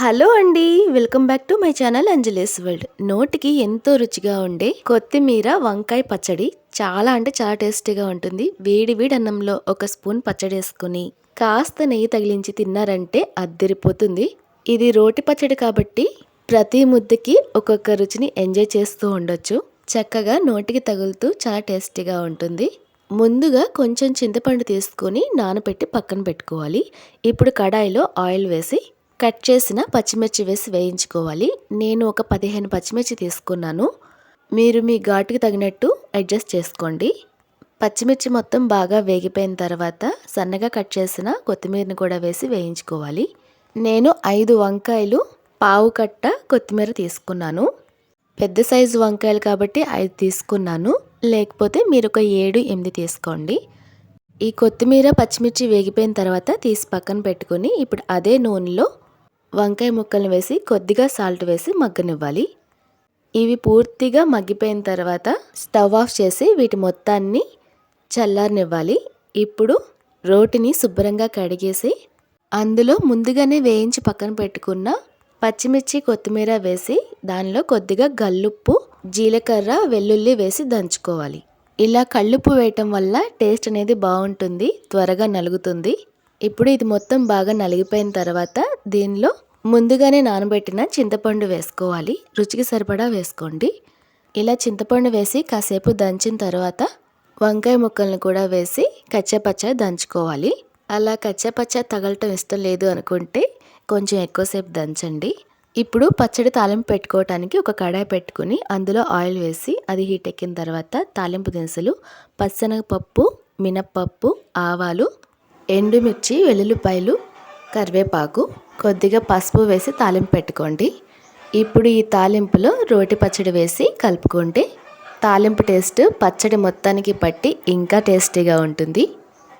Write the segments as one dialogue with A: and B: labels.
A: Hello అండి welcome back to my channel Anjali's world. నోటికి ఎంతో రుచిగా ఉండే కొత్తిమీర వంకాయ పచ్చడి చాలా అంటే చాలా టేస్టీగా ఉంటుంది. వేడి వేడి అన్నంలో ఒక స్పూన్ పచ్చడి వేసుకుని కాస్త నెయ్యి తగిలించి తిన్నారంటే అద్దరిపోతుంది. ఇది రోటి పచ్చడి కాబట్టి ప్రతి ముద్దకి ఒక్కొక్క రుచిని ఎంజాయ్ చేస్తూ ఉండొచ్చు. చక్కగా నోటికి తగులుతూ చాలా టేస్టీగా ఉంటుంది. ముందుగా కొంచెం చింతపండు తీసుకొని నానబెట్టి పక్కన పెట్టుకోవాలి. ఇప్పుడు కడాయిలో ఆయిల్ వేసి కట్ చేసిన పచ్చిమిర్చి వేసి వేయించుకోవాలి. నేను ఒక పదిహేను పచ్చిమిర్చి తీసుకున్నాను. మీరు మీ ఘాటుకి తగినట్టు అడ్జస్ట్ చేసుకోండి. పచ్చిమిర్చి మొత్తం బాగా వేగిపోయిన తర్వాత సన్నగా కట్ చేసిన కొత్తిమీరని కూడా వేసి వేయించుకోవాలి. నేను ఐదు వంకాయలు పావు కట్ట కొత్తిమీర తీసుకున్నాను. పెద్ద సైజు వంకాయలు కాబట్టి ఐదు తీసుకున్నాను. లేకపోతే మీరు ఒక ఏడు ఎనిమిది తీసుకోండి. ఈ కొత్తిమీర పచ్చిమిర్చి వేగిపోయిన తర్వాత తీసి పక్కన పెట్టుకొని ఇప్పుడు అదే నూనెలో వంకాయ ముక్కలను వేసి కొద్దిగా సాల్ట్ వేసి మగ్గనివ్వాలి. ఇవి పూర్తిగా మగ్గిపోయిన తర్వాత స్టవ్ ఆఫ్ చేసి వీటి మొత్తాన్ని చల్లారనివ్వాలి. ఇప్పుడు రోటిని శుభ్రంగా కడిగేసి అందులో ముందుగానే వేయించి పక్కన పెట్టుకున్న పచ్చిమిర్చి కొత్తిమీర వేసి దానిలో కొద్దిగా గల్లుప్పు జీలకర్ర వెల్లుల్లి వేసి దంచుకోవాలి. ఇలా కళ్ళుప్పు వేయటం వల్ల టేస్ట్ అనేది బాగుంటుంది త్వరగా నలుగుతుంది. ఇప్పుడు ఇది మొత్తం బాగా నలిగిపోయిన తర్వాత దీనిలో ముందుగానే నానబెట్టిన చింతపండు వేసుకోవాలి. రుచికి సరిపడా వేసుకోండి. ఇలా చింతపండు వేసి కాసేపు దంచిన తర్వాత వంకాయ ముక్కలను కూడా వేసి కచ్చపచ్చ దంచుకోవాలి. అలా కచ్చపచ్చ తగలటం ఇష్టం లేదు అనుకుంటే కొంచెం ఎక్కువసేపు దంచండి. ఇప్పుడు పచ్చడి తాలింపు పెట్టుకోవటానికి ఒక కడాయి పెట్టుకుని అందులో ఆయిల్ వేసి అది హీట్ ఎక్కిన తర్వాత తాలింపు దినుసులు పచ్చనగపప్పు మినప్పప్పు ఆవాలు ఎండుమిర్చి వెల్లుల్లిపాయలు కరివేపాకు కొద్దిగా పసుపు వేసి తాలింపు పెట్టుకోండి. ఇప్పుడు ఈ తాలింపులో రోటి పచ్చడి వేసి కలుపుకుంటే తాలింపు టేస్ట్ పచ్చడి మొత్తానికి పట్టి ఇంకా టేస్టీగా ఉంటుంది.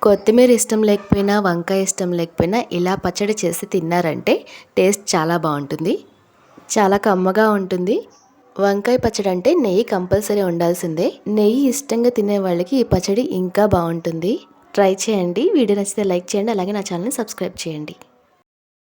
A: కొత్తిమీర ఇష్టం లేకపోయినా వంకాయ ఇష్టం లేకపోయినా ఇలా పచ్చడి చేసి తిన్నారంటే టేస్ట్ చాలా బాగుంటుంది. చాలా కమ్మగా ఉంటుంది. వంకాయ పచ్చడి అంటే నెయ్యి కంపల్సరీ ఉండాల్సిందే. నెయ్యి ఇష్టంగా తినే వాళ్ళకి ఈ పచ్చడి ఇంకా బాగుంటుంది. ట్రై చేయండి. వీడియో నచ్చితే లైక్ చేయండి. అలాగే నా ఛానల్ని సబ్స్క్రైబ్ చేయండి.